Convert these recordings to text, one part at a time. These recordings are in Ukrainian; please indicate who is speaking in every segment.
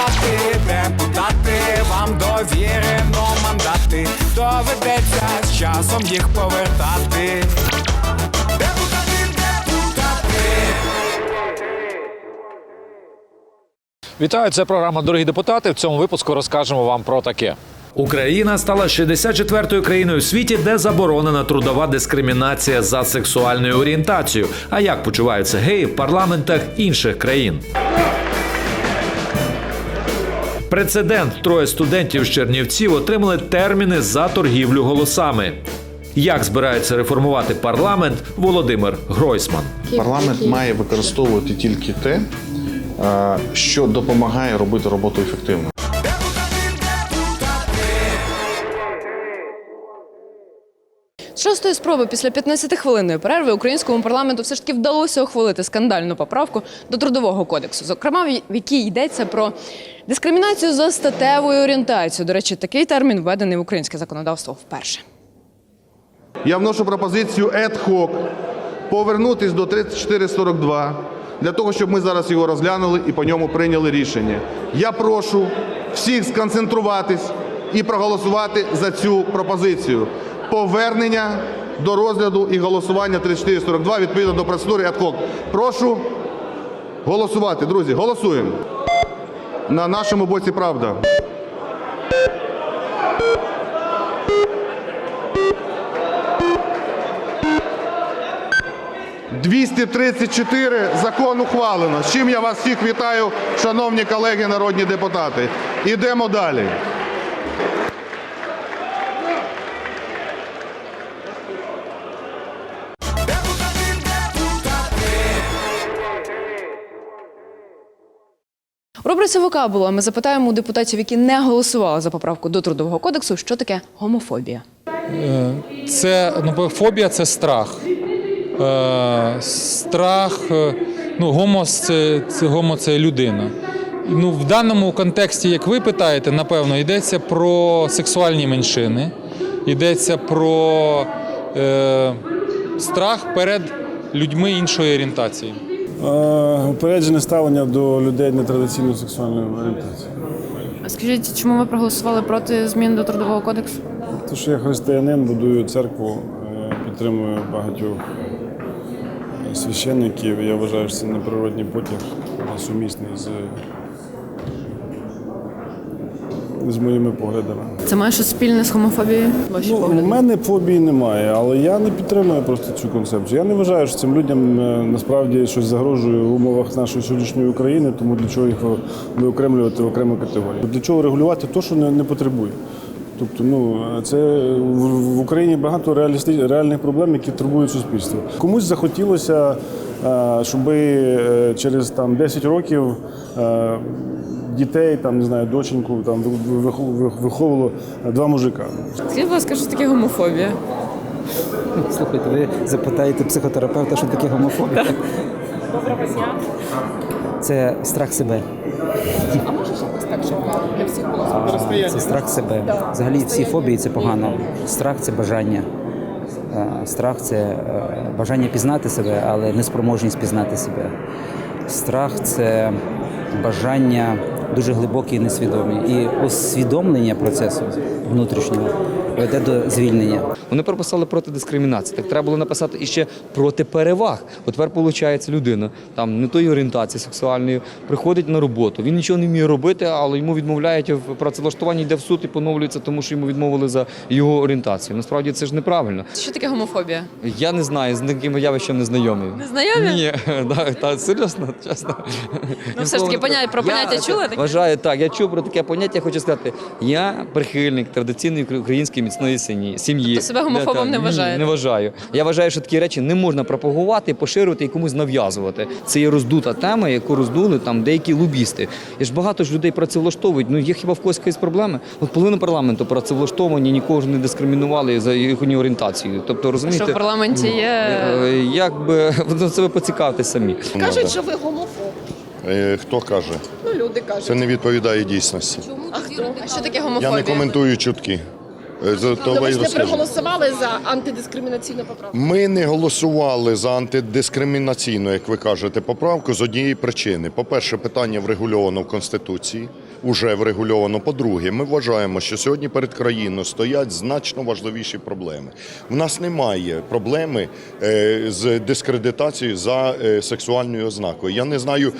Speaker 1: депутати, депутати, вам довірено мандати, доведеться з часом їх повертати. Депутати, депутати.
Speaker 2: Вітаю, це програма Дорогі депутати. В цьому випуску розкажемо вам про таке.
Speaker 3: Україна стала 64-ю країною у світі, де заборонена трудова дискримінація за сексуальною орієнтацією. А як почуваються геї в парламентах інших країн? Прецедент троє студентів з Чернівців отримали терміни за торгівлю голосами. Як збирається реформувати парламент Володимир Гройсман?
Speaker 4: Парламент має використовувати тільки те, що допомагає робити роботу ефективно.
Speaker 5: Шостої спроби після 15-хвилинної перерви українському парламенту все ж таки вдалося ухвалити скандальну поправку до трудового кодексу, зокрема в якій йдеться про дискримінацію за статевою орієнтацією. До речі, такий термін введений в українське законодавство вперше.
Speaker 6: Я вношу пропозицію hoc повернутись до 3442 для того, щоб ми зараз його розглянули і по ньому прийняли рішення. Я прошу всіх сконцентруватись і проголосувати за цю пропозицію. Повернення до розгляду і голосування 3442 відповідно до процедури ad. Прошу голосувати, друзі. Голосуємо. На нашому боці правда. – 234 закон ухвалено. З чим я вас всіх вітаю, шановні колеги народні депутати. Ідемо далі.
Speaker 5: Рубриці «Вокабула» ми запитаємо у депутатів, які не голосували за поправку до трудового кодексу, що таке гомофобія.
Speaker 7: Це ну, фобія це страх. Е, страх, е, ну, гомо це, це, гомо це людина. Ну, в даному контексті, як ви питаєте, напевно, йдеться про сексуальні меншини, йдеться про е, страх перед людьми іншої орієнтації.
Speaker 8: Е, Упереджене ставлення до людей нетрадиційної сексуальної орієнтації.
Speaker 5: Скажіть, чому ви проголосували проти змін до трудового кодексу?
Speaker 8: Тому що я християнин, будую церкву, е, підтримую багатьох священників. Я вважаю, що це неприродний потяг, сумісний з, з моїми поглядами.
Speaker 5: Це має щось спільне з гомофобією? Ваші
Speaker 8: Ну, у мене фобії немає, але я не підтримую просто цю концепцію. Я не вважаю, що цим людям е, насправді щось загрожує в умовах нашої сьогоднішньої України, тому для чого їх виокремлювати в окрему категорію. Для чого регулювати те, що не, не потребує. Тобто, ну це в, в Україні багато реалісти, реальних проблем, які турбують суспільство. Комусь захотілося, е, щоб через там 10 років. Е, Дітей, там не знаю, доченьку там вихов- виховувало два мужика.
Speaker 5: Скажіть, будь ласка, що таке гомофобія?
Speaker 9: Слухайте, ви запитаєте психотерапевта, що таке гомофобія? Це страх себе.
Speaker 5: А може якось так, щоб для всіх було
Speaker 9: Це страх себе. Взагалі всі фобії це погано. Страх це бажання. Е, Страх це е, бажання пізнати себе, але неспроможність пізнати себе. Страх це бажання дуже глибокі і несвідомі. І усвідомлення процесу внутрішнього веде до звільнення.
Speaker 10: Вони прописали проти дискримінації. Так треба було написати іще проти переваг. От тепер виходить, людина там не тої орієнтації сексуальної приходить на роботу. Він нічого не вміє робити, але йому відмовляють в працевлаштуванні, йде в суд і поновлюється, тому що йому відмовили за його орієнтацію. Насправді це ж неправильно.
Speaker 5: Що таке гомофобія?
Speaker 10: Я не знаю, з таким явищем не знайомий.
Speaker 5: Не знайомі?
Speaker 10: Ні, да, та, серйозно, чесно.
Speaker 5: Ну, все ж таки, про поняття
Speaker 10: Я
Speaker 5: чули?
Speaker 10: Вважаю так. Я чув про таке поняття. Хочу сказати, я прихильник традиційної української міцної сім'ї. сім'ї.
Speaker 5: Тобто себе гомофобом
Speaker 10: Да,
Speaker 5: не вважаєте?
Speaker 10: Не вважаю. Я вважаю, що такі речі не можна пропагувати, поширювати і комусь нав'язувати. Це є роздута тема, яку роздули там деякі лобісти. І ж багато ж людей працевлаштовують. Ну є хіба в когось якісь проблеми? От половина парламенту працевлаштовані, нікого ж не дискримінували за їхню орієнтацію. Тобто розумієте,
Speaker 5: Що в парламенті є
Speaker 10: е, як би це ви поцікавте самі.
Speaker 11: Кажуть, що ви гомофоб.
Speaker 4: Е, Хто каже?
Speaker 11: Ну, люди кажуть.
Speaker 4: Це не відповідає дійсності.
Speaker 5: А хто? А що таке
Speaker 4: Я не коментую чутки. За- То
Speaker 11: Ну,
Speaker 4: ви
Speaker 11: ж не проголосували за антидискримінаційну поправку.
Speaker 4: Ми не голосували за антидискримінаційну, як ви кажете, поправку з однієї причини. По-перше, питання врегульовано в Конституції.
Speaker 12: вже врегульовано. По-друге, ми вважаємо, що сьогодні перед країною стоять значно важливіші проблеми. У нас немає проблеми е, з дискредитацією за е, сексуальною ознакою. Я не знаю,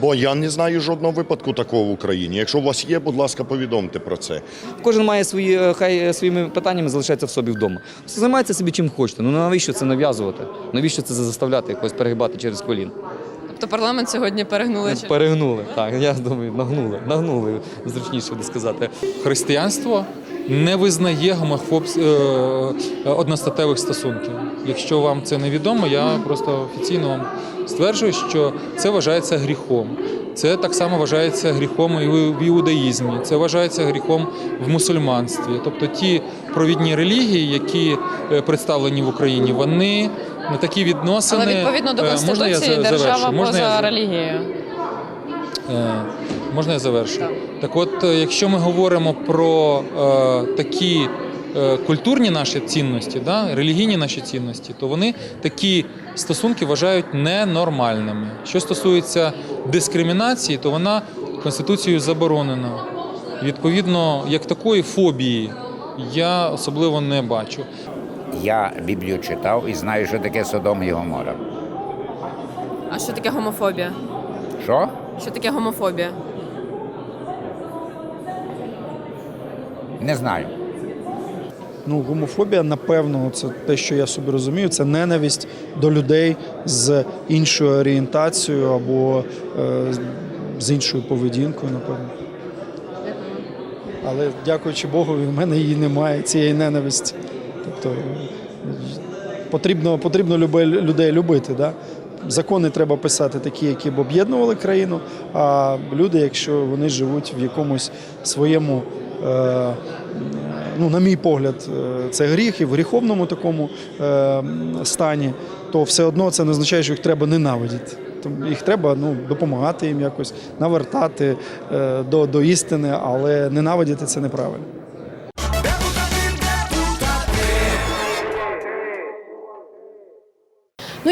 Speaker 12: бо я не знаю жодного випадку такого в Україні. Якщо у вас є, будь ласка, повідомте про це.
Speaker 10: Кожен має свої, е, хай своїми питаннями залишається в собі вдома. Займається собі чим хочете. Ну навіщо це нав'язувати? Навіщо це заставляти якось перегибати через колін?
Speaker 5: Тобто парламент сьогодні перегнули чи
Speaker 10: Перегнули. Так, я думаю, нагнули. Нагнули, зручніше буде сказати.
Speaker 7: Християнство не визнає гомофоб... е, е, одностатевих стосунків. Якщо вам це невідомо, я просто офіційно вам стверджую, що це вважається гріхом. Це так само вважається гріхом і в іудаїзмі, це вважається гріхом в мусульманстві. Тобто ті провідні релігії, які е, представлені в Україні, вони на такі відносини.
Speaker 5: але відповідно до
Speaker 7: Е, можна я
Speaker 5: конституції держава?
Speaker 7: Можна
Speaker 5: поза
Speaker 7: за-
Speaker 5: релігією.
Speaker 7: Е, Можна я завершу? Так от, якщо ми говоримо про е, такі культурні наші цінності, да, релігійні наші цінності, то вони такі стосунки вважають ненормальними. Що стосується дискримінації, то вона Конституцією заборонена. Відповідно, як такої фобії я особливо не бачу.
Speaker 13: Я Біблію читав і знаю, що таке Содом і Гомора.
Speaker 5: А що таке гомофобія?
Speaker 13: Що?
Speaker 5: Що таке гомофобія?
Speaker 13: Не знаю.
Speaker 14: Ну, гомофобія, напевно, це те, що я собі розумію, це ненависть до людей з іншою орієнтацією або е, з іншою поведінкою, напевно. Але дякуючи Богу, в мене її немає, цієї ненависті. Тобто потрібно, потрібно людей любити. Да? Закони треба писати такі, які б об'єднували країну, а люди, якщо вони живуть в якомусь своєму. Е, ну, на мій погляд, е, це гріх і в гріховному такому е, стані, то все одно це не означає, що їх треба ненавидіти. Їх треба ну, допомагати їм якось, навертати до, до істини, але ненавидіти це неправильно.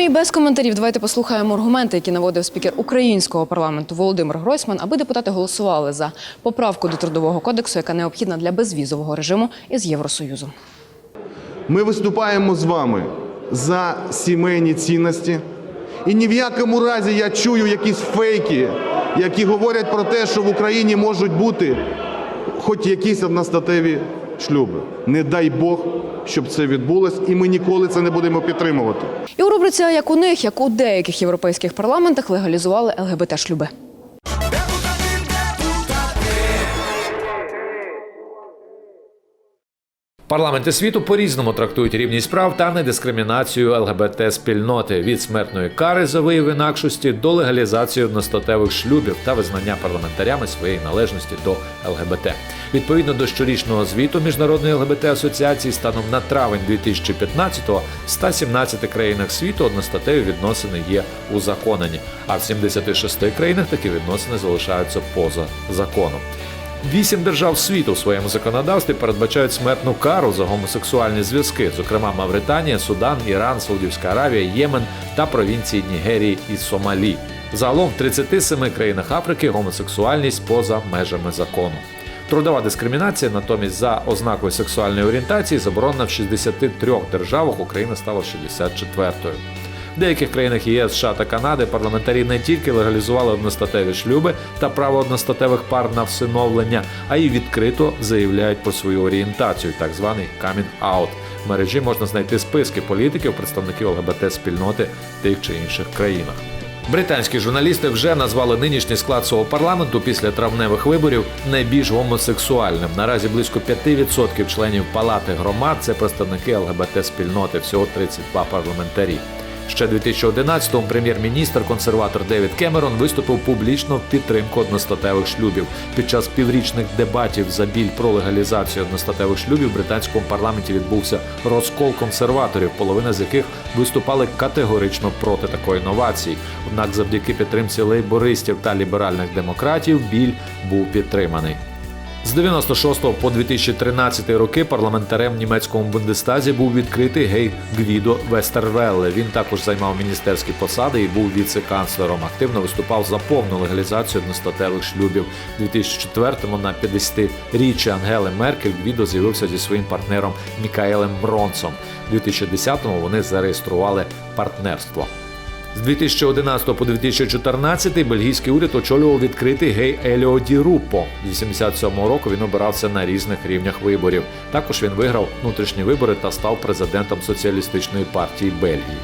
Speaker 5: І без коментарів давайте послухаємо аргументи, які наводив спікер українського парламенту Володимир Гройсман, аби депутати голосували за поправку до трудового кодексу, яка необхідна для безвізового режиму із Євросоюзом.
Speaker 6: Ми виступаємо з вами за сімейні цінності. І ні в якому разі я чую якісь фейки, які говорять про те, що в Україні можуть бути хоч якісь одностатеві шлюби. Не дай Бог, щоб це відбулось, і ми ніколи це не будемо підтримувати.
Speaker 5: І у рубриці як у них, як у деяких європейських парламентах легалізували ЛГБТ-шлюби.
Speaker 3: Парламенти світу по-різному трактують рівність прав та недискримінацію ЛГБТ спільноти від смертної кари за вияв інакшості до легалізації одностатевих шлюбів та визнання парламентарями своєї належності до ЛГБТ. Відповідно до щорічного звіту міжнародної ЛГБТ асоціації станом на травень 2015-го в 117 країнах світу одностатеві відносини є узаконені, а в 76 країнах такі відносини залишаються поза законом. Вісім держав світу в своєму законодавстві передбачають смертну кару за гомосексуальні зв'язки, зокрема Мавританія, Судан, Іран, Саудівська Аравія, Ємен та провінції Нігерії і Сомалі. Загалом в 37 країнах Африки гомосексуальність поза межами закону. Трудова дискримінація натомість за ознакою сексуальної орієнтації заборонена в 63 державах. Україна стала 64-ю. Деяких країнах ЄС, США та Канади парламентарі не тільки легалізували одностатеві шлюби та право одностатевих пар на всиновлення, а й відкрито заявляють про свою орієнтацію, так званий камінг-аут. В мережі можна знайти списки політиків, представників ЛГБТ спільноти тих чи інших країнах. Британські журналісти вже назвали нинішній склад свого парламенту після травневих виборів найбільш гомосексуальним. Наразі близько 5% членів палати громад це представники ЛГБТ спільноти, всього 32 парламентарі. Ще 2011-му прем'єр-міністр консерватор Девід Кемерон виступив публічно в підтримку одностатевих шлюбів. Під час піврічних дебатів за біль про легалізацію одностатевих шлюбів в британському парламенті відбувся розкол консерваторів, половина з яких виступали категорично проти такої новації. Однак, завдяки підтримці лейбористів та ліберальних демократів, біль був підтриманий. З 96 по 2013 роки парламентарем в німецькому Бундестазі був відкритий гей Гвідо Вестервелле. Він також займав міністерські посади і був віце-канцлером. Активно виступав за повну легалізацію одностатевих шлюбів. У 2004-му на 50-річчя Ангели Меркель Гвідо з'явився зі своїм партнером Мікаелем Бронсом. У 2010-му вони зареєстрували партнерство. З 2011 по 2014 бельгійський уряд очолював відкритий гей Еліо Ді Руппо. З 87-го року він обирався на різних рівнях виборів. Також він виграв внутрішні вибори та став президентом соціалістичної партії Бельгії.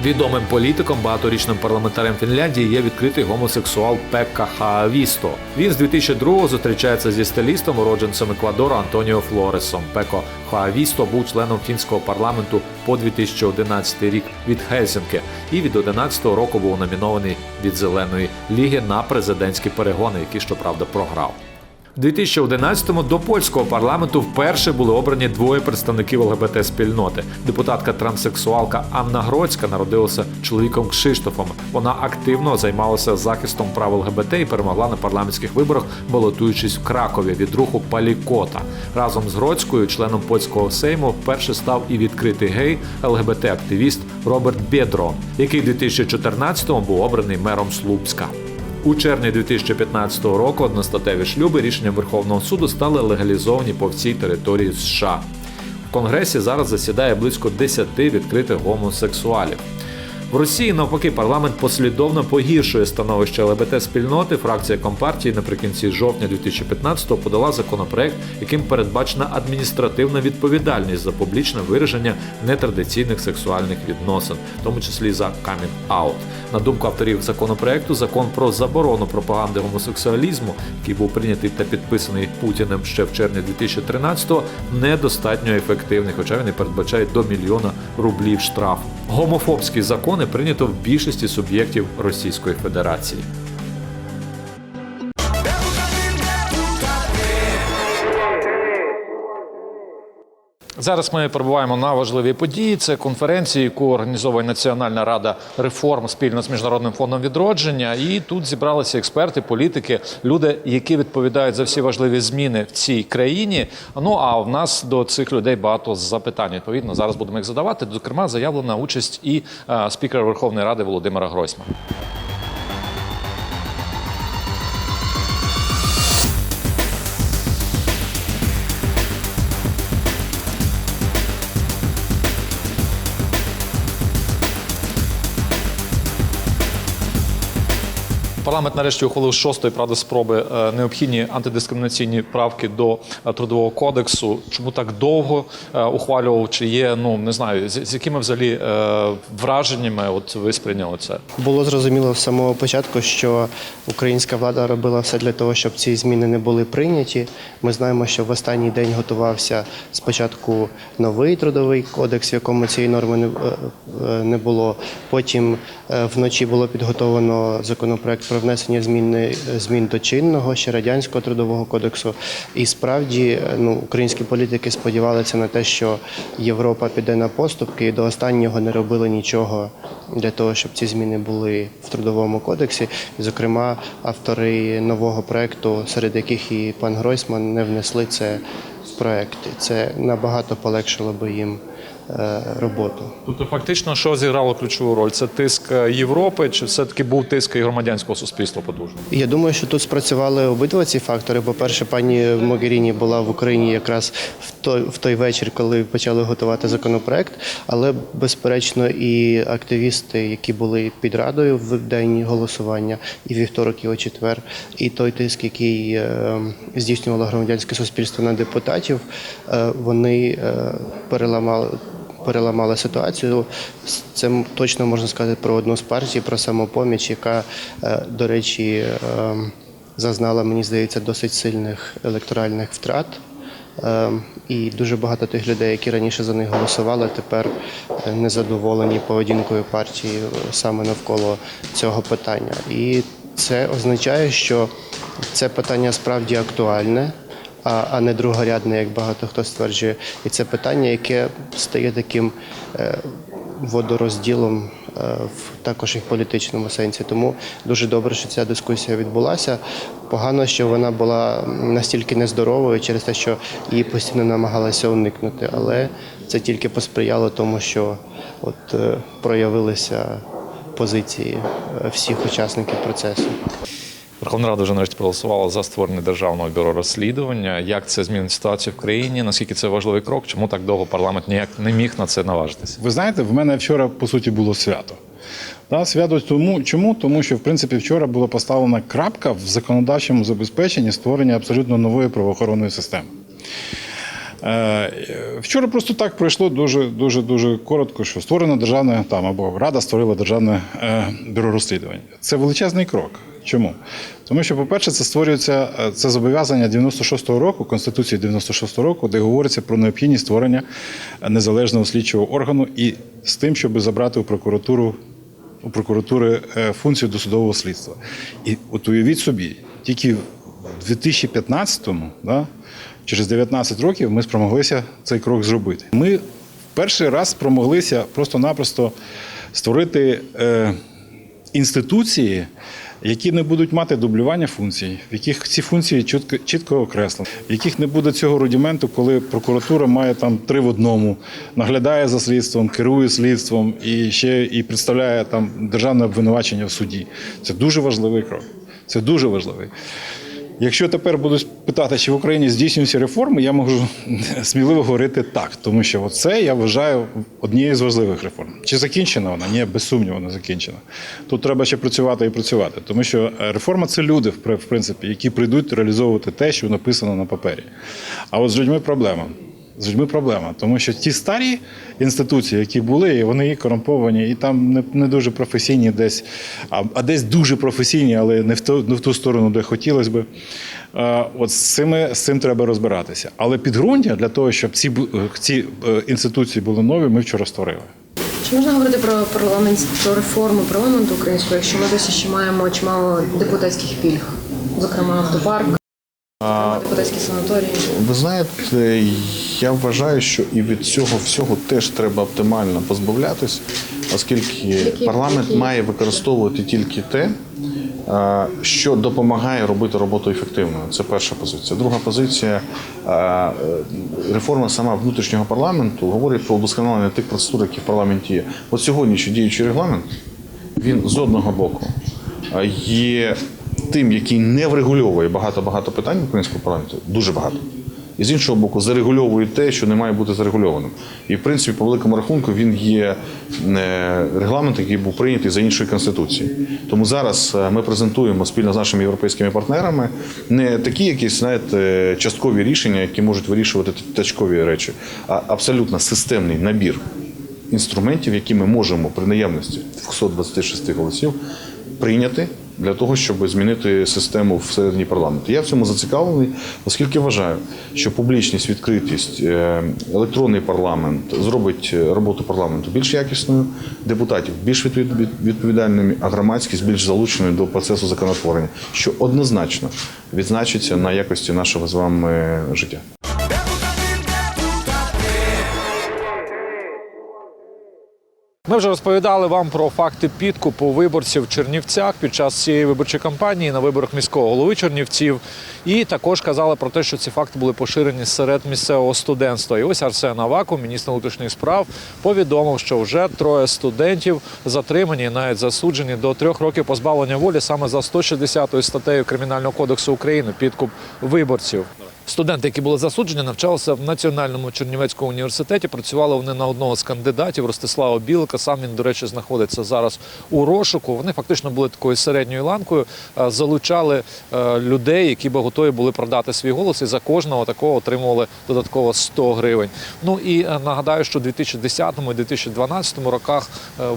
Speaker 3: Відомим політиком, багаторічним парламентарем Фінляндії є відкритий гомосексуал Пекка Хаавісто. Він з 2002-го зустрічається зі стилістом, уродженцем Еквадору Антоніо Флоресом. Пеко Хаавісто був членом фінського парламенту по 2011 рік від Хельсінки і від 2011 року був номінований від Зеленої ліги на президентські перегони, які щоправда програв. У 2011-му до польського парламенту вперше були обрані двоє представників ЛГБТ спільноти. Депутатка транссексуалка Анна Гроцька народилася чоловіком Кшиштофом. Вона активно займалася захистом прав ЛГБТ і перемогла на парламентських виборах, балотуючись в Кракові від руху Палікота. Разом з Гроцькою, членом польського сейму, вперше став і відкритий гей ЛГБТ-активіст Роберт Бєдро, який у 2014-му був обраний мером Слупська. У червні 2015 року одностатеві шлюби рішенням Верховного суду стали легалізовані по всій території США. В Конгресі зараз засідає близько 10 відкритих гомосексуалів. В Росії навпаки парламент послідовно погіршує становище ЛГБТ спільноти. Фракція компартії наприкінці жовтня 2015-го подала законопроект, яким передбачена адміністративна відповідальність за публічне вираження нетрадиційних сексуальних відносин, в тому числі за камінг-аут. На думку авторів законопроекту, закон про заборону пропаганди гомосексуалізму, який був прийнятий та підписаний Путіним ще в червні 2013-го, недостатньо ефективний, хоча він і передбачає до мільйона рублів штрафу. Гомофобські закони прийнято в більшості суб'єктів Російської Федерації.
Speaker 2: Зараз ми перебуваємо на важливій події. Це конференція, яку організовує Національна рада реформ спільно з міжнародним фондом відродження. І тут зібралися експерти, політики, люди, які відповідають за всі важливі зміни в цій країні. Ну а в нас до цих людей багато запитань. Відповідно, зараз будемо їх задавати. Зокрема, заявлена участь і е, спікера Верховної Ради Володимира Гройсмана. Парламент нарешті ухвалив шостої правда спроби е, необхідні антидискримінаційні правки до е, трудового кодексу. Чому так довго е, ухвалював? Чи є ну не знаю, з, якими взагалі враженнями от ви сприйняли це?
Speaker 15: Було зрозуміло з самого початку, що українська влада робила все для того, щоб ці зміни не були прийняті. Ми знаємо, що в останній день готувався спочатку новий трудовий кодекс, в якому цієї норми не, було. Потім вночі було підготовлено законопроект про внесення зміни змін до чинного ще радянського трудового кодексу. І справді е, ну, українські політики сподівалися на те, що Європа піде на поступки і до останнього не робили нічого для того, щоб ці зміни були в трудовому кодексі. Зокрема, автори нового проекту, серед яких і пан Гройсман, не внесли це в проект. Це набагато полегшило би їм е, роботу.
Speaker 2: Тобто, фактично, що зіграло ключову роль? Це тиск е, Європи, чи все-таки був тиск і громадянського суспільства потужний?
Speaker 15: Я думаю, що тут спрацювали обидва ці фактори. По-перше, пані Могеріні була в Україні якраз в той, в той вечір, коли почали готувати законопроект. Але, безперечно, і активісти, які були під радою в день голосування, і вівторок, і о четвер, і той тиск, який е, здійснювало громадянське суспільство на депутатів, е, вони е, переламали. Переламали ситуацію. Це точно можна сказати про одну з партій, про самопоміч, яка, е, до речі, е, зазнала, мені здається, досить сильних електоральних втрат. Е, І дуже багато тих людей, які раніше за них голосували, тепер незадоволені поведінкою партії саме навколо цього питання. І це означає, що це питання справді актуальне а, не другорядне, як багато хто стверджує. І це питання, яке стає таким е, водорозділом в також і в політичному сенсі. Тому дуже добре, що ця дискусія відбулася. Погано, що вона була настільки нездоровою через те, що її постійно намагалася уникнути. Але це тільки посприяло тому, що от е, проявилися позиції е, всіх учасників процесу.
Speaker 3: Верховна Рада вже нарешті проголосувала за створення державного бюро розслідування. Як це змінить ситуацію в країні? Наскільки це важливий крок? Чому так довго парламент ніяк не міг на це наважитися?
Speaker 16: Ви знаєте, в мене вчора по суті було свято. Та, свято тому, чому? Тому що в принципі вчора була поставлена крапка в законодавчому забезпеченні створення абсолютно нової правоохоронної системи. Е, Вчора просто так пройшло дуже дуже дуже коротко, що створено державне там або Рада створила державне е, бюро розслідувань. Це величезний крок. Чому? Тому що, по-перше, це створюється е, це зобов'язання 96-го року, Конституції 96-го року, де говориться про необхідність створення незалежного слідчого органу і з тим, щоб забрати у прокуратуру у прокуратури е, функцію досудового слідства. І от уявіть собі, тільки в 2015-му, да, через 19 років, ми спромоглися цей крок зробити. Ми перший раз спромоглися просто-напросто створити е, інституції, які не будуть мати дублювання функцій, в яких ці функції чітко, чітко окреслені, в яких не буде цього рудіменту, коли прокуратура має там три в одному, наглядає за слідством, керує слідством і ще і представляє там державне обвинувачення в суді. Це дуже важливий крок. Це дуже важливий. Якщо тепер будуть питати, чи в Україні здійснюються реформи, я можу сміливо говорити так, тому що це я вважаю однією з важливих реформ. Чи закінчена вона? Ні, без сумніву, не закінчена. Тут треба ще працювати і працювати, тому що реформа це люди, в принципі, які прийдуть реалізовувати те, що написано на папері. А от з людьми проблема. З людьми проблема, тому що ті старі інституції, які були, вони і корумповані, і там не, не дуже професійні десь, а, а десь дуже професійні, але не в ту, не в ту сторону, де хотілося. Е, От з цими з цим треба розбиратися. Але підґрунтя для того, щоб ці е, ці е, інституції були нові, ми вчора створили.
Speaker 17: Чи можна говорити про парламент про реформу парламенту українського, якщо ми досі ще маємо чимало депутатських пільг, зокрема автопарк, депутатські санаторії?
Speaker 4: Ви знаєте, я вважаю, що і від цього всього теж треба оптимально позбавлятись, оскільки парламент має використовувати тільки те, е, що допомагає робити роботу ефективною. Це перша позиція. Друга позиція е, реформа сама внутрішнього парламенту говорить про удосконалення тих процедур, які в парламенті є. От сьогодні, що діючий регламент, він з одного боку е, є тим, який не врегульовує багато-багато питань в українському парламенті, дуже багато. І з іншого боку, зарегульовує те, що не має бути зарегульованим. І в принципі, по великому рахунку, він є е, регламент, який був прийнятий за іншою конституцією. Тому зараз е, ми презентуємо спільно з нашими європейськими партнерами не такі якісь, знаєте, часткові рішення, які можуть вирішувати точкові речі, а абсолютно системний набір інструментів, які ми можемо при наявності 226 голосів прийняти для того, щоб змінити систему всередині парламенту. Я в цьому зацікавлений, оскільки вважаю, що публічність, відкритість, е, електронний парламент зробить е, роботу парламенту більш якісною, депутатів більш відповід- відповідальними, а громадськість більш залученою до процесу законотворення, що однозначно відзначиться на якості нашого з вами життя.
Speaker 3: Ми вже розповідали вам про факти підкупу виборців в Чернівцях під час цієї виборчої кампанії на виборах міського голови Чернівців. І також казали про те, що ці факти були поширені серед місцевого студентства. І ось Арсен Аваку, міністр внутрішніх справ, повідомив, що вже троє студентів затримані, навіть засуджені до трьох років позбавлення волі саме за 160 статтею Кримінального кодексу України підкуп виборців. Студенти, які були засуджені, навчалися в Національному Чернівецькому університеті. Працювали вони на одного з кандидатів Ростислава Білика. Сам він, до речі, знаходиться зараз у розшуку. Вони фактично були такою середньою ланкою, е, залучали е, людей, які би готові були продати свій голос, і за кожного такого отримували додатково 100 гривень. Ну і е, нагадаю, що у 2010 і 2012 роках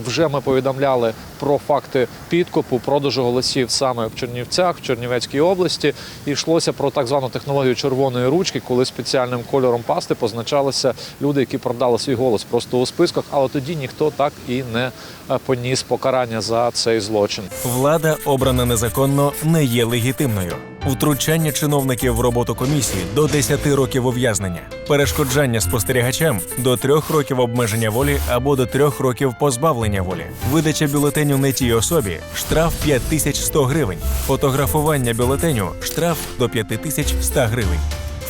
Speaker 3: вже ми повідомляли про факти підкупу, продажу голосів саме в Чернівцях, в Чернівецькій області. І йшлося про так звану технологію червоної ручки, коли спеціальним кольором пасти позначалися люди, які продали свій голос просто у списках. Але тоді ніхто так і не е, поніс покарання за цей злочин.
Speaker 18: Влада, обрана незаконно, не є легітимною. Втручання чиновників в роботу комісії до 10 років ув'язнення, перешкоджання спостерігачам до 3 років обмеження волі або до 3 років позбавлення волі, видача бюлетеню не тій особі штраф 5100 гривень, фотографування бюлетеню штраф до 5100 гривень.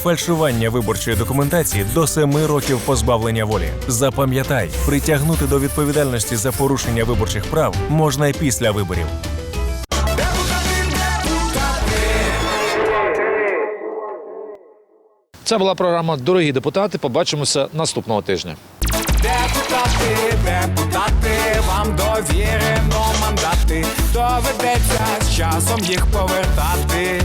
Speaker 18: Фальшування виборчої документації до 7 років позбавлення волі. Запам'ятай, притягнути до відповідальності за порушення виборчих прав можна і після виборів.
Speaker 2: Це була програма Дорогі депутати. Побачимося наступного тижня.
Speaker 1: Депутати, депутати, вам довірено мандати. Доведеться з часом їх повертати.